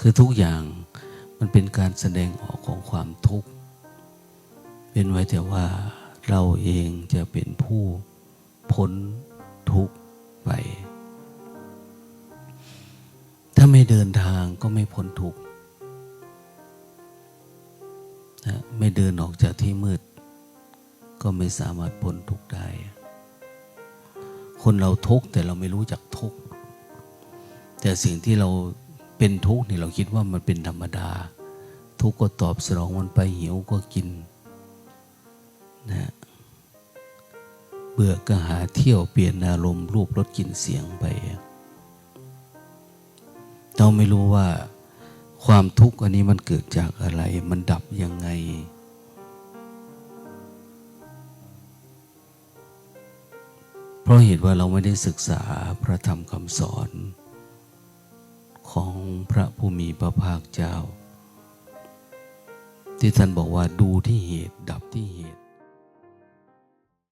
คือทุกอย่างมันเป็นการแสดงออกของความทุกข์เป็นไว้แต่ว่าเราเองจะเป็นผู้พ้นทุกข์ไป ถ้าไม่เดินทางก็ไม่พ้นทุกข์นะไม่เดินออกจากที่มืด ก็ไม่สามารถพ้นทุกข์ได้ คนเราทุกข์แต่เราไม่รู้จักทุกข์แต่สิ่งที่เรา เป็นทุกข์นี่เราคิดว่ามันเป็นธรรมดา ทุกข์ก็ตอบสนองมันไปหิวก็กินนะเบื่อก็หาเที่ยวเปลี่ยนอารมณ์รูปรสกลิ่นเสียงไป เราไม่รู้ว่าความทุกข์อันนี้มันเกิดจากอะไร มันดับยังไง เพราะเหตุว่าเราไม่ได้ศึกษาพระธรรมคำสอน ของพระผู้มีพระภาคเจ้า ที่ท่านบอกว่าดูที่เหตุดับที่เหตุ